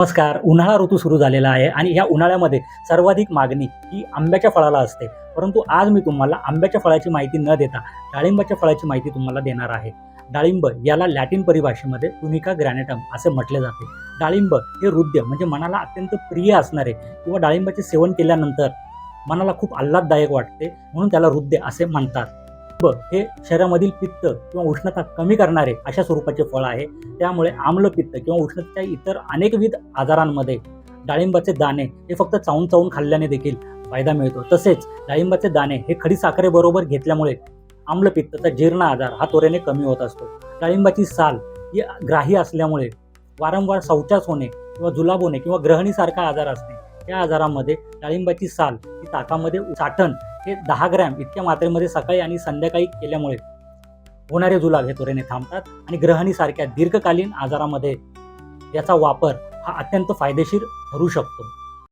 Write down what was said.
नमस्कार. उन्हाळा ऋतू सुरू झालेला आहे आणि या उन्हाळ्यामध्ये सर्वाधिक मागणी ही आंब्याच्या फळाला असते. परंतु आज मी तुम्हाला आंब्याच्या फळाची माहिती न देता डाळिंबाच्या फळाची माहिती तुम्हाला देणार आहे. डाळिंब याला लॅटिन परिभाषेमध्ये तुनिका ग्रॅनेटम असे म्हटले जाते. डाळिंब हे हृदय म्हणजे मनाला अत्यंत प्रिय असणारे किंवा डाळिंबाचे सेवन केल्यानंतर मनाला खूप आल्हाददायक वाटते म्हणून त्याला हृदय असे म्हणतात. ब हे शरीरामधील पित्त किंवा उष्णता कमी करणारे अशा स्वरूपाचे फळ आहे. त्यामुळे आम्लपित्त किंवा उष्णतेच्या इतर अनेकविध आजारांमध्ये डाळिंबाचे दाणे हे फक्त चावून चावून खाल्ल्याने देखील फायदा मिळतो. तसेच डाळिंबाचे दाणे हे खडी साखरेबरोबर घेतल्यामुळे आम्लपित्ताचा जीर्ण आजार हा त्वरेने कमी होत असतो. डाळिंबाची साल ही ग्राही असल्यामुळे वारंवार शौचास होणे किंवा जुलाब होणे किंवा ग्रहणीसारखा आजार असणे या आजारामध्ये डाळिंबाची साल ही ताकामध्ये साठण हे दहा ग्रॅम इतक्या मात्रेमध्ये सकाळी आणि संध्याकाळी केल्यामुळे होणारे जुलाब हे त्वरेने थांबतात आणि ग्रहणीसारख्या दीर्घकालीन आजारामध्ये याचा वापर हा अत्यंत फायदेशीर ठरू शकतो.